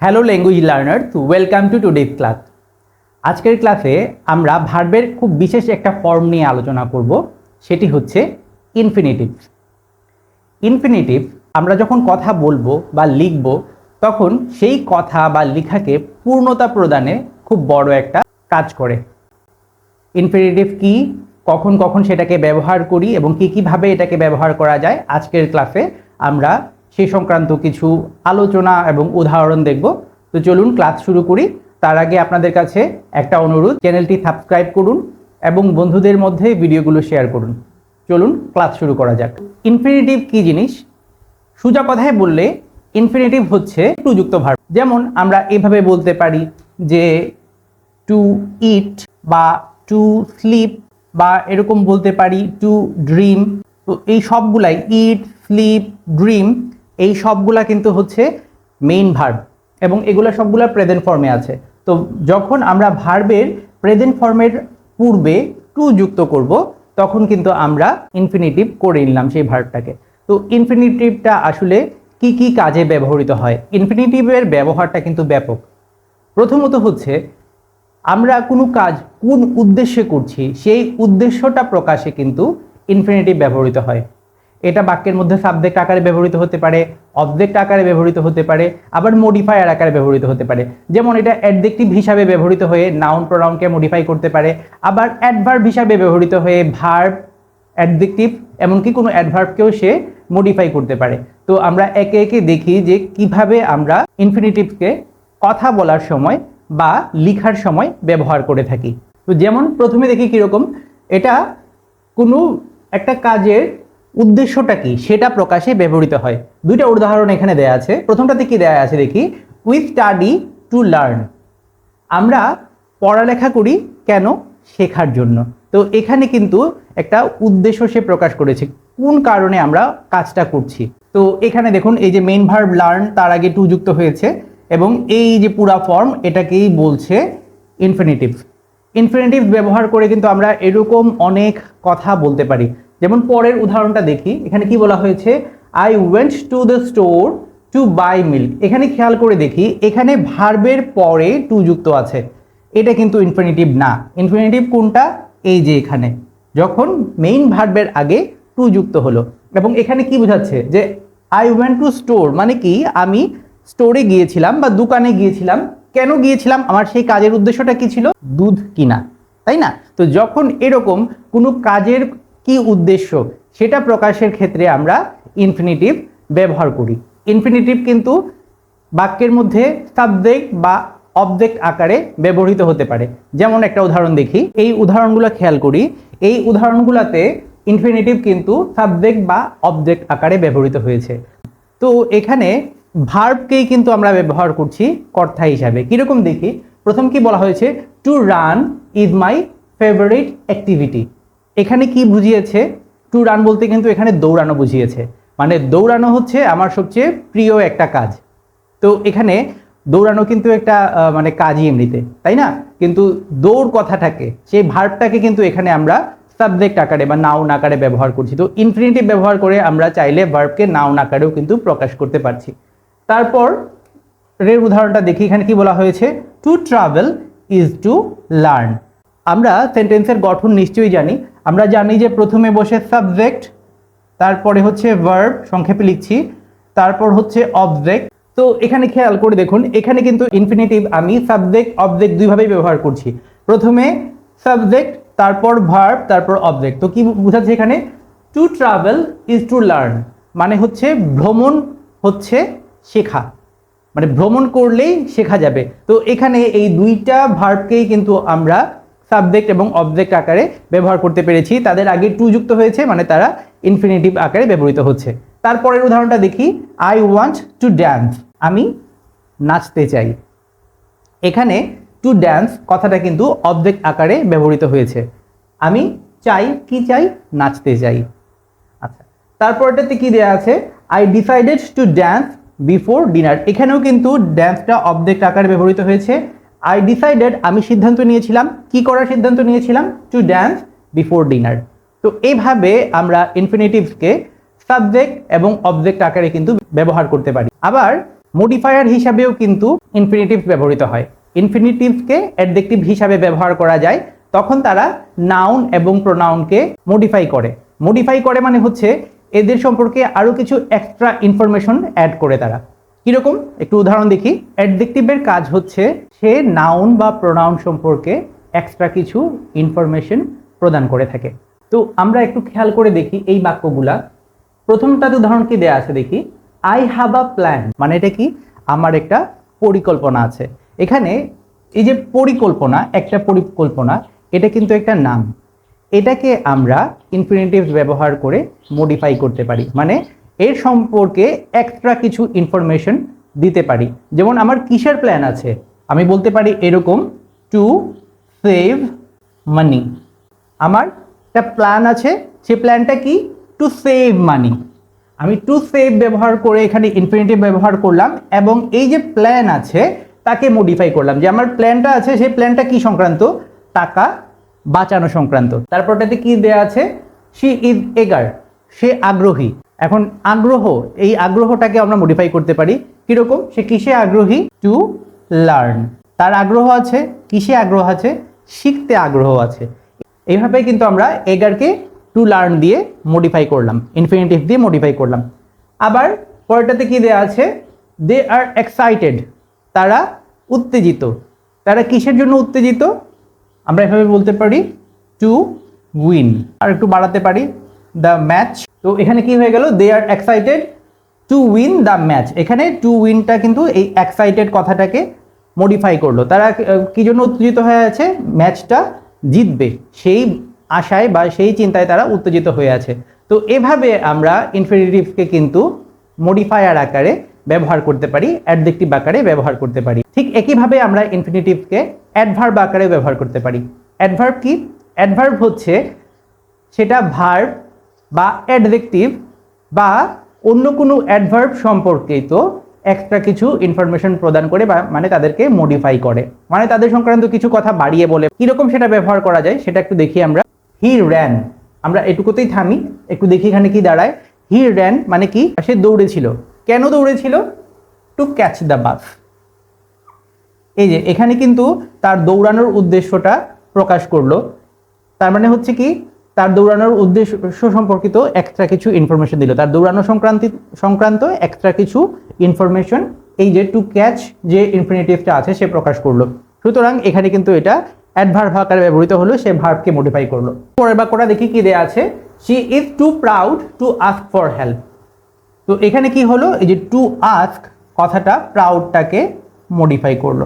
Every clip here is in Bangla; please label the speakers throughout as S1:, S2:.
S1: Hello language learner welcome to today's class আজকের ক্লাসে আমরা ভার্বের খুব বিশেষ একটা ফর্ম নিয়ে আলোচনা করব, সেটি হচ্ছে ইনফিনিটিভ ইনফিনিটিভ আমরা যখন কথা বলব বা লিখব, তখন সেই কথা বা লেখাকে পূর্ণতা প্রদানে খুব বড় একটা কাজ করে। ইনফিনিটিভ কি? কখন কখন সেটাকে ব্যবহার করি এবং কী কীভাবে এটাকে ব্যবহার করা যায়? আজকের ক্লাসে আমরা সেই সংক্রান্ত কিছু আলোচনা এবং উদাহরণ দেখব। তো চলুন ক্লাস শুরু করি। তার আগে আপনাদের কাছে একটা অনুরোধ, চ্যানেলটি সাবস্ক্রাইব করুন এবং বন্ধুদের মধ্যে ভিডিওগুলো শেয়ার করুন। চলুন ক্লাস শুরু করা যাক। ইনফিনিটিভ কি জিনিস? সোজা কথায় বললে, ইনফিনিটিভ হচ্ছে প্রযুক্ত ভার্ব যেমন আমরা এভাবে বলতে পারি যে টু ইট বা টু স্লিপ বা এরকম বলতে পারি টু ড্রিম তো এই সবগুলাই ইট স্লিপ ড্রিম এই সবগুলা কিন্তু হচ্ছে মেইন ভার্ব এবং এগুলো সবগুলা প্রেজেন্ট ফর্মে আছে। তো যখন আমরা ভার্বের প্রেজেন্ট ফর্মের পূর্বে টু যুক্ত করব, তখন কিন্তু আমরা ইনফিনিটিভ করে নিলাম সেই ভার্বটাকে তো ইনফিনিটিভটা আসলে কি কি কাজে ব্যবহৃত হয়? ইনফিনিটিভের ব্যবহারটা কিন্তু ব্যাপক। প্রথমত হচ্ছে, আমরা কোনো কাজ কোন উদ্দেশ্যে করছি, সেই উদ্দেশ্যটা প্রকাশে কিন্তু ইনফিনিটিভ ব্যবহৃত হয়। এটা বাক্যের মধ্যে সাবজেক্ট আকারে ব্যবহৃত হতে পারে অবজেক্ট আকারে ব্যবহৃত হতে পারে, আবার মডিফায়ার আকারে ব্যবহৃত হতে পারে। যেমন এটা অ্যাডজেক্টিভ হিসাবে ব্যবহৃত হয়ে নাউন প্রোনাউনকে মডিফাই করতে পারে, আবার অ্যাডভার্ব হিসাবে ব্যবহৃত হয়ে ভার্ব অ্যাডজেক্টিভ এমনকি কোনো অ্যাডভার্বকেও সে মডিফাই করতে পারে। তো আমরা একে একে দেখি যে কীভাবে আমরা ইনফিনিটিভকে কথা বলার সময় বা লিখার সময় ব্যবহার করে থাকি। তো যেমন প্রথমে দেখি কীরকম, এটা কোনো একটা কাজের উদ্দেশ্যটা কি? সেটা প্রকাশে ব্যবহৃত হয়। দুইটা উদাহরণ এখানে দেয়া আছে। প্রথমটাতে কি দেয়া আছে দেখি? উই স্টাডি টু লার্ন আমরা পড়ালেখা করি কেন? শেখার জন্য। তো এখানে কিন্তু একটা উদ্দেশ্য সে প্রকাশ করেছে। কোন কারণে আমরা কাজটা করছি? তো এখানে দেখুন, এই যে মেইন ভার্ব লার্ন তার আগে টু যুক্ত হয়েছে এবং এই যে পুরা ফর্ম এটাকেই বলছে ইনফিনিটিভ ইনফিনিটিভ ব্যবহার করে কিন্তু আমরা এরকম অনেক কথা বলতে পারি। যেমন পরের উদাহরণটা দেখি, এখানে কি বলা হয়েছে? I went to the store to buy milk এখানে খেয়াল করে দেখি, এখানে ভার্বের পরে টু যুক্ত আছে। এটা কিন্তু ইনফিনিটিভ না। ইনফিনিটিভ কোনটা? এই যে এখানে। যখন মেইন ভার্বের আগে টু যুক্ত হলো। এবং এখানে কি বোঝাচ্ছে? যে আই ওয়েন্ট টু স্টোর মানে কি? আমি স্টোরে গিয়েছিলাম বা দোকানে গিয়েছিলাম। কেন গিয়েছিলাম? আমার সেই কাজের উদ্দেশ্যটা কি ছিল? দুধ কিনা। তাই না? তো যখন এরকম কোনো কাজের কি উদ্দেশ্য? সেটা প্রকাশের ক্ষেত্রে আমরা ইনফিনিটিভ ব্যবহার করি। ইনফিনিটিভ কিন্তু বাক্যের মধ্যে সাবজেক্ট বা অবজেক্ট আকারে ব্যবহৃত হতে পারে। যেমন একটা উদাহরণ দেখি। এই উদাহরণগুলো খেয়াল করি। এই উদাহরণগুলোতে ইনফিনিটিভ কিন্তু সাবজেক্ট বা অবজেক্ট আকারে ব্যবহৃত হয়েছে। তো এখানে ভার্বকেই কিন্তু আমরা ব্যবহার করছি কর্তা হিসাবে। কীরকম দেখি? প্রথম কি বলা হয়েছে? To run is my favourite activity এখানে কি বুঝিয়েছে? টু রান বলতে কিন্তু এখানে দৌড়ানো বুঝিয়েছে। মানে দৌড়ানো হচ্ছে আমার সবচেয়ে প্রিয় একটা কাজ। তো এখানে দৌড়ানো কিন্তু একটা মানে কাজই এমনিতে, তাই না? কিন্তু দৌড় কথাটাকে সেই ভার্বটাকে কিন্তু এখানে আমরা সাবজেক্ট আকারে বা নাউন আকারে ব্যবহার করছি। তো ইনফিনিটিভ ব্যবহার করে আমরা চাইলে ভার্বকে নাউন আকারেও কিন্তু প্রকাশ করতে পারছি। তারপর এর উদাহরণটা দেখি, এখানে কি বলা হয়েছে? To travel is to learn আমরা সেন্টেন্সের গঠন নিশ্চয়ই জানি। আমরা জানি যে প্রথমে বসে সাবজেক্ট তারপরে হচ্ছে ভার্ব সংক্ষেপে লিখছি, তারপর হচ্ছে অবজেক্ট তো এখানে খেয়াল করে দেখুন, এখানে কিন্তু ইনফিনিটিভ আমি সাবজেক্ট অবজেক্ট দুইভাবেই ব্যবহার করছি। প্রথমে সাবজেক্ট তারপর ভার্ব তারপর অবজেক্ট তো কি বোঝাচ্ছে এখানে? To travel is to learn মানে হচ্ছে ভ্রমণ হচ্ছে শেখা। মানে ভ্রমণ করলেই শেখা যাবে। তো এখানে এই দুইটা ভার্বকেই কিন্তু আমরা সাবজেক্ট এবং অবজেক্ট আকারে ব্যবহার করতে পেরেছি। তাদের আগে টু যুক্ত হয়েছে মানে তারা ইনফিনিটিভ আকারে ব্যবহৃত হচ্ছে। তারপরের উদাহরণটা দেখি। আই ওয়ান্ট টু ড্যান্স আমি নাচতে চাই। এখানে টু ড্যান্স কথাটা কিন্তু অবজেক্ট আকারে ব্যবহৃত হয়েছে। আমি চাই কি চাই? নাচতে চাই। আচ্ছা তারপরটাতে কি দেয়া আছে? I decided to dance before dinner এখানেও কিন্তু ড্যান্সটা অবজেক্ট আকারে ব্যবহৃত হয়েছে। আই ডিসাইডেড আমি সিদ্ধান্ত নিয়েছিলাম, কি করার সিদ্ধান্ত নিয়েছিলাম? টু ড্যান্স বিফোর ডিনার তো এইভাবে আমরা ইনফিনিটিভসকে সাবজেক্ট এবং অবজেক্ট আকারে কিন্তু ব্যবহার করতে পারি। আবার মডিফায়ার হিসাবেও কিন্তু ইনফিনিটিভ ব্যবহৃত হয়। ইনফিনিটিভসকে অ্যাডজেক্টিভ হিসাবে ব্যবহার করা যায়, তখন তারা নাউন এবং প্রোনাউনকে মডিফাই করে। মডিফাই করে মানে হচ্ছে এদের সম্পর্কে আরও কিছু এক্সট্রা ইনফরমেশন অ্যাড করে তারা। কীরকম? একটু উদাহরণ দেখি। অ্যাডজেক্টিভের কাজ হচ্ছে সে নাউন বা প্রোনাউন সম্পর্কে এক্সট্রা কিছু ইনফরমেশন প্রদান করে থাকে। তো আমরা একটু খেয়াল করে দেখি এই বাক্যগুলা। প্রথমটাতে উদাহরণ কি দেয়া আছে দেখি। আই হ্যাভ আ প্ল্যান মানে এটা কি? আমার একটা পরিকল্পনা আছে। এখানে এই যে পরিকল্পনা, একটা পরিকল্পনা, এটা কিন্তু একটা নাম এটাকে আমরা ইনফিনিটিভ ব্যবহার করে মডিফাই করতে পারি। মানে এর সম্পর্কে এক্সট্রা কিছু ইনফরমেশন দিতে পারি। যেমন আমার কিসের প্ল্যান আছে? আমি বলতে পারি এরকম টু সেভ মানি আমার একটা প্ল্যান আছে, সে প্ল্যানটা কি? টু সেভ মানি আমি টু সেভ ব্যবহার করে এখানে ইনফিনিটিভ ব্যবহার করলাম এবং এই যে প্ল্যান আছে, তাকে মডিফাই করলাম। যে আমার প্ল্যানটা আছে, সেই প্ল্যানটা কি সংক্রান্ত? টাকা বাঁচানো সংক্রান্ত। তারপরটাতে কি দেয়া আছে? শি ইজ এগার সে আগ্রহী। এখন আগ্রহ, এই আগ্রহটাকে আমরা মডিফাই করতে পারি। কীরকম? সে কিসে আগ্রহী? টু লার্ন তার আগ্রহ আছে, কিসে আগ্রহ আছে? শিখতে আগ্রহ আছে। এইভাবে কিন্তু আমরা এগারকে টু লার্ন দিয়ে মডিফাই করলাম। ইনফিনিটিভ দিয়ে মডিফাই করলাম। আবার পরেরটাতে কি দেওয়া আছে? দে আর এক্সাইটেড তারা উত্তেজিত। তারা কিসের জন্য উত্তেজিত? আমরা এভাবে বলতে পারি টু উইন আর একটু বাড়াতে পারি দ্য ম্যাচ তো এখানে কি হয়ে গেল? They are excited to win the match এখানে টু উইনটা কিন্তু এই এক্সাইটেড কথাটাকে মডিফাই করল। তারা কী জন্য উত্তেজিত হয়ে আছে? ম্যাচটা জিতবে। সেই আশায় বা সেই চিন্তায় তারা উত্তেজিত হয়ে আছে। তো এভাবে আমরা ইনফিনিটিভকে কিন্তু মডিফায়ার আকারে ব্যবহার করতে পারি অ্যাডজেক্টিভ আকারে ব্যবহার করতে পারি। ঠিক একইভাবে আমরা ইনফিনিটিভকে অ্যাডভার্ব আকারে ব্যবহার করতে পারি। অ্যাডভার্ব কি? অ্যাডভার্ব হচ্ছে সেটা ভার্ব বা অ্যাডজেক্টিভ বা অন্য কোনো অ্যাডভার্ব সম্পর্কিত এক্সট্রা কিছু ইনফরমেশন প্রদান করে বা মানে তাদেরকে মডিফাই করে। মানে তাদের সংক্রান্ত কিছু কথা বাড়িয়ে বলে। কীরকম সেটা ব্যবহার করা যায় সেটা একটু দেখি আমরা। হি র্যান আমরা এটুকুতেই থামি, একটু দেখি এখানে কি দাঁড়ায়। হি র্যান মানে কি? সে দৌড়েছিল। কেন দৌড়েছিল? টু ক্যাচ দ্য বাস এই যে, এখানে কিন্তু তার দৌড়ানোর উদ্দেশ্যটা প্রকাশ করল। তার মানে হচ্ছে কি? তার দৌড়ানোর উদ্দেশ্য সম্পর্কিত এক্সট্রা কিছু ইনফরমেশন দিল। তার দৌড়ানো সংক্রান্তি, সংক্রান্ত এক্সট্রা কিছু ইনফরমেশন এই যে টু ক্যাচ যে ইনফিনিটিভটা আছে, সে প্রকাশ করল। সুতরাং এখানে কিন্তু এটা অ্যাডভার্ভ আকারে ব্যবহৃত হলো, সে ভার্ভকে মডিফাই করল। পরের বাক্যটা দেখি কি দেয়া আছে। She is too proud to ask for help তো এখানে কি হলো? এই যে টু আস্ক কথাটা প্রাউডটাকে মডিফাই করল।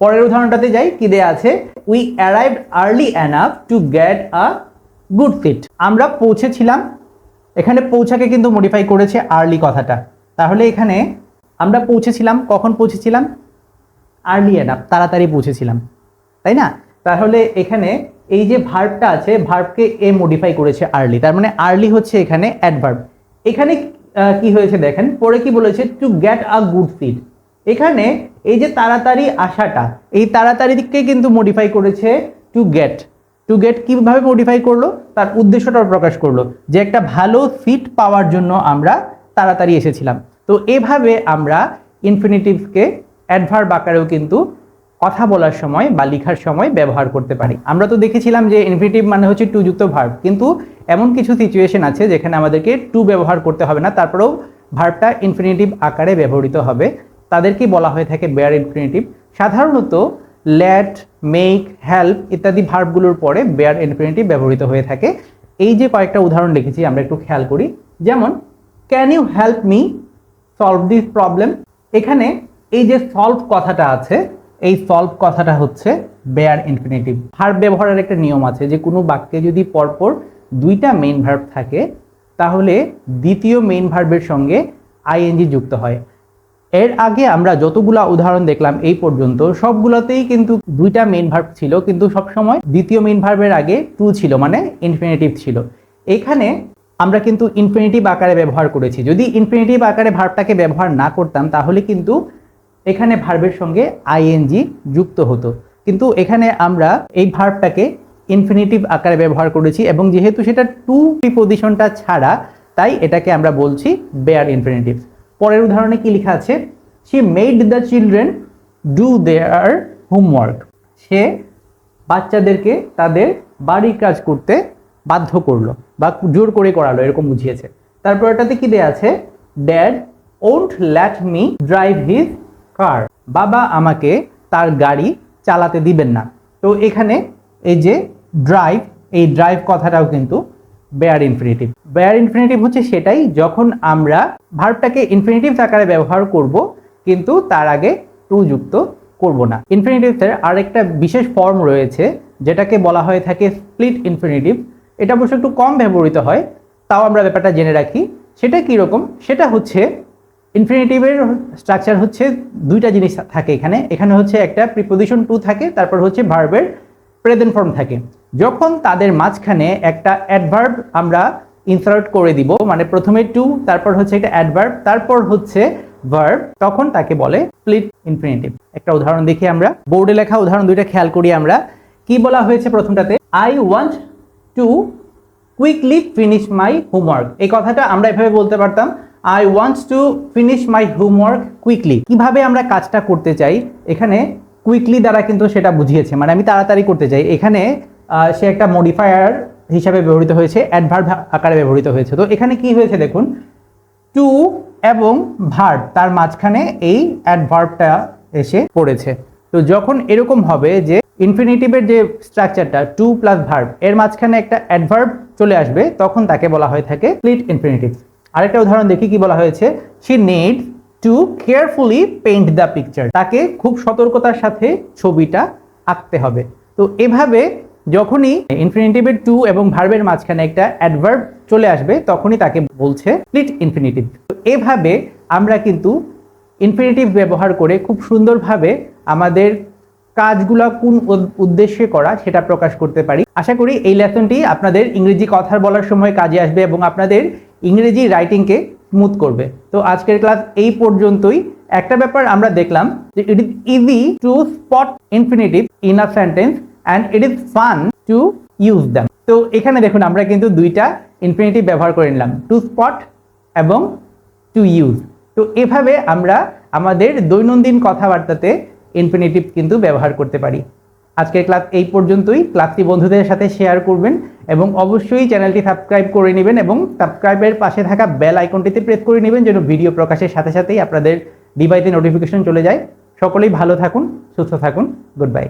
S1: পরের উদাহরণটাতে যাই, কি দেয়া আছে? We arrive early enough to get a good seat আমরা পৌঁছেছিলাম। এখানে পৌঁছাকে কিন্তু মডিফাই করেছে আর্লি কথাটা। তাহলে এখানে আমরা পৌঁছেছিলাম, কখন পৌঁছেছিলাম? আর্লি অ্যানাফ তাড়াতাড়ি পৌঁছেছিলাম। তাই না? তাহলে এখানে এই যে ভার্বটা আছে ভার্বকে এ মডিফাই করেছে আর্লি তার মানে আর্লি হচ্ছে এখানে অ্যাডভার্ব এখানে কি হয়েছে দেখেন? পরে কি বলেছে? To get a good seat এখানে এই যে তাড়াতাড়ি আসাটা, এই তাড়াতাড়িকে কিন্তু মডিফাই করেছে টু গেট টু গেট কীভাবে মডিফাই করল? তার উদ্দেশ্যটাও প্রকাশ করল যে একটা ভালো সিট পাওয়ার জন্য আমরা তাড়াতাড়ি এসেছিলাম। তো এভাবে আমরা ইনফিনিটিভকে অ্যাডভার্ব আকারেও কিন্তু কথা বলার সময় বা লেখার সময় ব্যবহার করতে পারি। আমরা তো দেখেছিলাম যে ইনফিনিটিভ মানে হচ্ছে টু যুক্ত ভার্ব কিন্তু এমন কিছু সিচুয়েশন আছে যেখানে আমাদেরকে টু ব্যবহার করতে হবে না, তারপরেও ভার্বটা ইনফিনিটিভ আকারে ব্যবহৃত হবে। তাদেরকেই বলা হয়ে থাকে বেয়ার ইনফিনিটিভ সাধারণত ল্যাট মেক হেল্প ইত্যাদি ভার্বগুলোর পরে বেয়ার ইনফিনিটিভ ব্যবহৃত হয়ে থাকে। এই যে কয়েকটা উদাহরণ লিখেছি, আমরা একটু খেয়াল করি। যেমন can you help me solve this problem এখানে এই যে সলভ কথাটা আছে, এই সলভ কথাটা হচ্ছে বেয়ার ইনফিনিটিভ ভার্ব ব্যবহারের একটা নিয়ম আছে যে কোনো বাক্যে যদি পরপর দুইটা মেইন ভার্ব থাকে, তাহলে দ্বিতীয় মেইন ভার্বের সঙ্গে আইএনজি যুক্ত হয়। এর আগে আমরা যতগুলা উদাহরণ দেখলাম এই পর্যন্ত, সবগুলোতেই কিন্তু দুইটা মেন ভার্ব ছিল, কিন্তু সবসময় দ্বিতীয় মেন ভার্বের আগে টু ছিল মানে ইনফিনিটিভ ছিল। এখানে আমরা কিন্তু ইনফিনিটিভ আকারে ব্যবহার করেছি। যদি ইনফিনিটিভ আকারে ভার্বটাকে ব্যবহার না করতাম, তাহলে কিন্তু এখানে ভার্বের সঙ্গে আইএনজি যুক্ত হতো। কিন্তু এখানে আমরা এই ভার্বটাকে ইনফিনিটিভ আকারে ব্যবহার করেছি এবং যেহেতু সেটা টু প্রিপোজিশনটা ছাড়া, তাই এটাকে আমরা বলছি বেয়ার ইনফিনিটিভ পরের উদাহরণে কি লেখা আছে? She made the children do their homework সে বাচ্চাদেরকে তাদের বাড়ির কাজ করতে বাধ্য করল বা জোর করে করালো, এরকম বুঝিয়েছে। তারপর এটাতে কি দেয়া আছে? Dad won't let me drive his car বাবা আমাকে তার গাড়ি চালাতে দিবেন না। তো এখানে এই যে ড্রাইভ এই ড্রাইভ কথাটাও কিন্তু বেয়ার ইনফিনিটিভ বেয়ার ইনফিনিটিভ হচ্ছে সেটাই যখন আমরা ভার্বটাকে ইনফিনিটিভ আকারে ব্যবহার করব, কিন্তু তার আগে টু যুক্ত করব না। ইনফিনিটিভসের আরেকটা বিশেষ ফর্ম রয়েছে, যেটাকে বলা হয়ে থাকে স্প্লিট ইনফিনিটিভ এটা অবশ্য একটু কম ব্যবহৃত হয়, তাও আমরা ব্যাপারটা জেনে রাখি। সেটা কীরকম সেটা হচ্ছে ইনফিনিটিভের স্ট্রাকচার হচ্ছে দুইটা জিনিস থাকে এখানে। এখানে হচ্ছে একটা প্রিপোজিশন টু থাকে, তারপর হচ্ছে ভার্বের প্রেজেন্ট ফর্ম থাকে। যখন তাদের মাঝখানে একটা অ্যাডভার্ব আমরা ইনসার্ট করে দিব মানে প্রথমে টু তারপর হচ্ছে একটা অ্যাডভার্ব তারপর হচ্ছে ভার্ব তখন তাকে বলে স্প্লিট ইনফিনিটিভ একটা উদাহরণ দেখি আমরা। বোর্ডে লেখা উদাহরণ দুইটা খেয়াল করি আমরা। কি বলা হয়েছে প্রথমটাতে? I want to quickly finish my homework এই কথাটা আমরা এভাবে বলতে পারতাম। I want to finish my homework quickly কীভাবে আমরা কাজটা করতে চাই? এখানে কুইকলি দ্বারা কিন্তু সেটা বুঝিয়েছে। মানে আমি তাড়াতাড়ি করতে চাই। এখানে সে একটা মডিফায়ার হিসাবে ব্যবহৃত হয়েছে অ্যাডভার্ব আকারে ব্যবহৃত হয়েছে। তো এখানে কি হয়েছে দেখুন টু এবং ভার্ব তার মাঝখানে এই অ্যাডভার্বটা এসে পড়েছে। তো যখন এরকম হবে যে ইনফিনিটিভের যে স্ট্রাকচারটা টু প্লাস ভার্ব এর মাঝখানে একটা অ্যাডভার্ব চলে আসবে, তখন তাকে বলা হয়ে থাকে স্প্লিট ইনফিনিটিভ আরেকটা উদাহরণ দেখি কি বলা হয়েছে। She need to carefully paint the picture তাকে খুব সতর্কতার সাথে ছবিটা আঁকতে হবে। তো এভাবে যখনই ইনফিনিটিভের টু এবং ভার্বের মাঝখানে একটা অ্যাডভার্ব চলে আসবে, তখনই তাকে বলছে স্প্লিট ইনফিনিটিভ এভাবে আমরা কিন্তু ইনফিনিটিভ ব্যবহার করে খুব সুন্দরভাবে আমাদের কাজগুলো কোন উদ- উদ্দেশ্যে করা সেটা প্রকাশ করতে পারি। আশা করি এই লেসনটি আপনাদের ইংরেজি কথা বলার সময় কাজে আসবে এবং আপনাদের ইংরেজি রাইটিংকে স্মুথ করবে। তো আজকের ক্লাস এই পর্যন্তই। একটা ব্যাপার আমরা দেখলাম যে it is easy to spot infinitive in a sentence and it is fun to use them তো এখানে দেখুন আমরা কিন্তু দুইটা ইনফিনিটিভ ব্যবহার করে নিলাম টু স্পট এবং টু ইউজ তো এভাবে আমরা আমাদের দৈনন্দিন কথাবার্তাতে ইনফিনিটিভ কিন্তু ব্যবহার করতে পারি। আজকের ক্লাস এই পর্যন্তই। ক্লাসটি বন্ধুদের সাথে শেয়ার করবেন এবং অবশ্যই চ্যানেলটি সাবস্ক্রাইব করে নেবেন এবং সাবস্ক্রাইবের পাশে থাকা বেল আইকনটিতে প্রেস করে নেবেন যেন ভিডিও প্রকাশের সাথে সাথেই আপনাদের ডিভাইসে নোটিফিকেশন চলে যায়। সকলেই ভালো থাকুন, সুস্থ থাকুন। Good bye